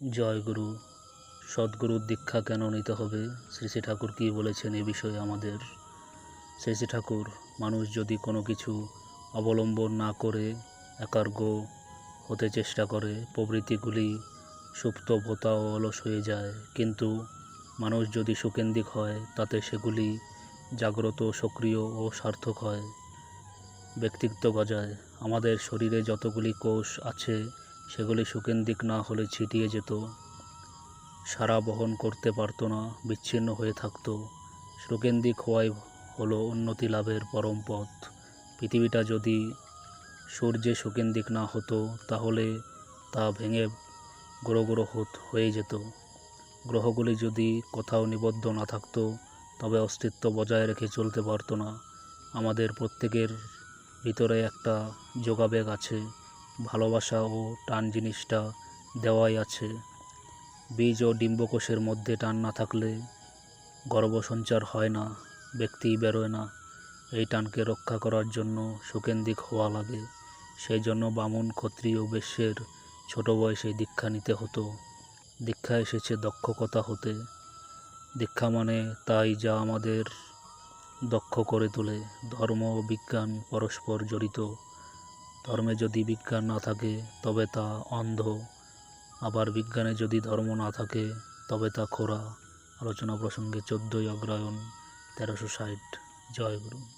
জয় গুরু সদ্গুরুর দীক্ষা কেন নিতে হবে? শ্রী শ্রী ঠাকুর কী বলেছেন এ বিষয়ে আমাদের? শ্রী শ্রী ঠাকুর, মানুষ যদি কোনো কিছু অবলম্বন না করে একার্গ হতে চেষ্টা করে প্রবৃত্তিগুলি সুপ্ত ভোতা ও অলস হয়ে যায়, কিন্তু মানুষ যদি সুকেন্দ্রিক হয়, তাতে সেগুলি জাগ্রত, সক্রিয় ও সার্থক হয়, ব্যক্তিত্ব গজায়। আমাদের শরীরে যতগুলি কোষ আছে সেগুলি সুকেন্দ্রিক না হলে ছিটিয়ে যেত। সারা বহন করতে পারতো না, বিচ্ছিন্ন হয়ে থাকতো। সুকেন্দ্রিক হওয়াই হলো উন্নতি লাভের পরম পথ। পৃথিবীটা যদি সূর্যে সুকেন্দ্রিক না হতো, তাহলে তা ভেঙে গ্রহ গ্রহ হয়ে যেত। গ্রহগুলি যদি কোথাও নিবদ্ধ না থাকতো, তবে অস্তিত্ব বজায় রেখে চলতে পারতো না। আমাদের প্রত্যেকের ভিতরে একটা যোগাবেগ আছে। ভালোবাসা ও টান জিনিসটা দেওয়াই আছে। বীজ ও ডিম্বকোষের মধ্যে টান না থাকলে গর্ভসঞ্চার হয় না ব্যক্তি বেরোয় না। এই টানকে রক্ষা করার জন্য সুকেন্দ্রিক হওয়া লাগে। সেই জন্য বামুন, ক্ষত্রিয় বেশ্যের ছোট বয়সে দীক্ষা নিতে হতো। দীক্ষা এসেছে দক্ষতা হতে। দীক্ষা মানে তাই যা আমাদের দক্ষ করে তোলে। ধর্ম ও বিজ্ঞান পরস্পর জড়িত। ধর্মে যদি বিজ্ঞান না থাকে, তবে তা অন্ধ। আবার বিজ্ঞানে যদি ধর্ম না থাকে, তবে তা খোরা। আলোচনা প্রসঙ্গে চোদ্দই অগ্রায়ণ তেরোশো ষাট। জয় গুরু।